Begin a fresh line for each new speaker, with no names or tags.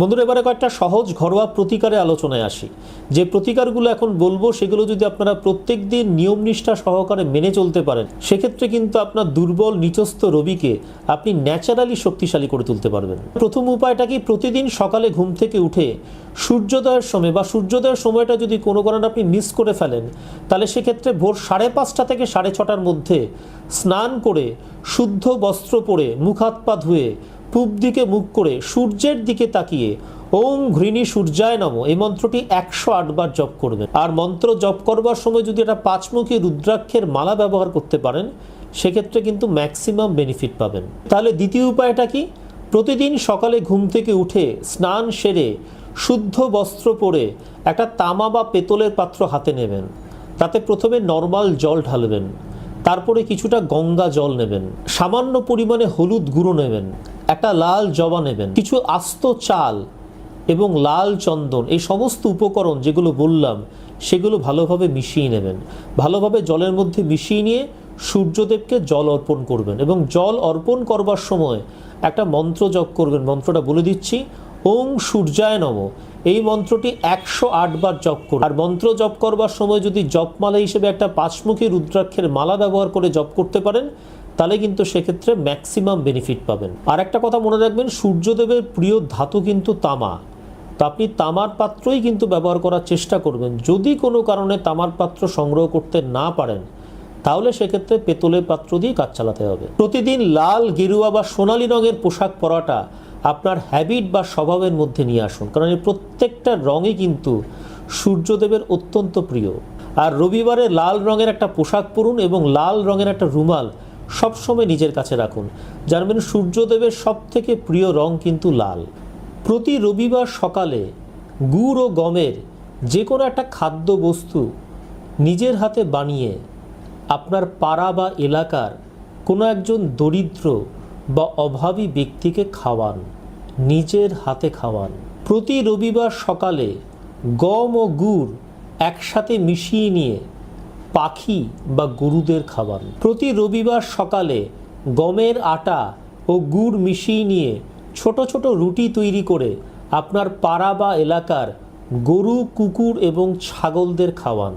বন্ধুরা, এবারে কয়েকটা সহজ ঘরোয়া প্রতিকারে আলোচনায় আসি। যে প্রতিকারগুলো এখন বলব, সেগুলো যদি আপনারা প্রত্যেক দিন নিয়ম নিষ্ঠা সহকারে মেনে চলতে পারেন, সেক্ষেত্রে কিন্তু আপনার দুর্বল, নিচস্থ রবিকে আপনি ন্যাচারালি শক্তিশালী করে তুলতে পারবেন। প্রথম উপায়টা কি? প্রতিদিন সকালে ঘুম থেকে উঠে সূর্যোদয়ের সময় বা সূর্যোদয়ের সময়টা যদি কোনো কারণে আপনি মিস করে ফেলেন, তাহলে সেক্ষেত্রে ভোর সাড়ে পাঁচটা থেকে সাড়ে ছটার মধ্যে স্নান করে, শুদ্ধ বস্ত্র পরে, মুখ হাত পা ধুয়ে পূব দিকে মুখ করে সূর্যের দিকে তাকিয়ে, ওম ঘৃণী সূর্যায় নম এই মন্ত্রটি একশো আটবার জপ করবেন। আর মন্ত্র জপ করবার সময় যদি এটা পাঁচমুখী রুদ্রাক্ষের মালা ব্যবহার করতে পারেন, সেক্ষেত্রে কিন্তু ম্যাক্সিমাম বেনিফিট পাবেন। তাহলে দ্বিতীয় উপায়টা কি? প্রতিদিন সকালে ঘুম থেকে উঠে স্নান সেরে, শুদ্ধ বস্ত্র পরে একটা তামা বা পেতলের পাত্র হাতে নেবেন। তাতে প্রথমে নর্মাল জল ঢালবেন। তারপরে কিছুটা গঙ্গা জল নেবেন। সামান্য পরিমাণে হলুদ গুঁড়ো নেবেন। একটা লাল জবা নেবেন। কিছু আস্ত চাল এবং লাল চন্দন, এই সমস্ত উপকরণ যেগুলো বললাম, সেগুলো ভালোভাবে মিশিয়ে নেবেন। ভালোভাবে জলের মধ্যে মিশিয়ে নিয়ে সূর্যদেবকে জল অর্পণ করবেন এবং জল অর্পণ করবার সময় একটা মন্ত্র জপ করবেন। মন্ত্রটা বলে দিচ্ছি, ওং সূর্যায় নম। এই মন্ত্রটি একশো আটবার জপ করুন। আর মন্ত্র জপ করবার সময় যদি জপমালা হিসেবে একটা পাঁচমুখী রুদ্রাক্ষের মালা ব্যবহার করে জপ করতে পারেন তাহলে কিন্তু সেক্ষেত্রে ম্যাক্সিমাম বেনিফিট পাবেন। আর একটা কথা মনে রাখবেন, সূর্যদেবের প্রিয় ধাতু কিন্তু তামা। তো আপনি তামার পাত্রই কিন্তু ব্যবহার করার চেষ্টা করবেন। যদি কোনো কারণে তামার পাত্র সংগ্রহ করতে না পারেন, তাহলে সেক্ষেত্রে পেতলের পাত্র দিয়ে কাজ চালাতে হবে। প্রতিদিন লাল, গেরুয়া বা সোনালী রঙের পোশাক পরাটা আপনার হ্যাবিট বা স্বভাবের মধ্যে নিয়ে আসুন। কারণ এই প্রত্যেকটা রঙই কিন্তু সূর্যদেবের অত্যন্ত প্রিয়। আর রবিবারে লাল রঙের একটা পোশাক পরুন এবং লাল রঙের একটা রুমাল সবসময় নিজের কাছে রাখুন। মানে সূর্যদেবের সব থেকে প্রিয় রং কিন্তু লাল। প্রতি রবিবার সকালে গুড় ও গমের যে কোনো একটা খাদ্য বস্তু নিজের হাতে বানিয়ে আপনার পাড়া বা এলাকার কোনো একজন দরিদ্র বা অভাবী ব্যক্তিকে খাওয়ান, নিজের হাতে খাওয়ান। প্রতি রবিবার সকালে গম ও গুড় একসাথে মিশিয়ে নিয়ে পাখি বা গরুদের খাবার। প্রতি রবিবার সকালে গমের আটা ও গুড় মিশিয়ে নিয়ে ছোট ছোট রুটি তৈরি করে আপনার পাড়া বা এলাকার গরু, কুকুর এবং ছাগলদের খাওয়ান।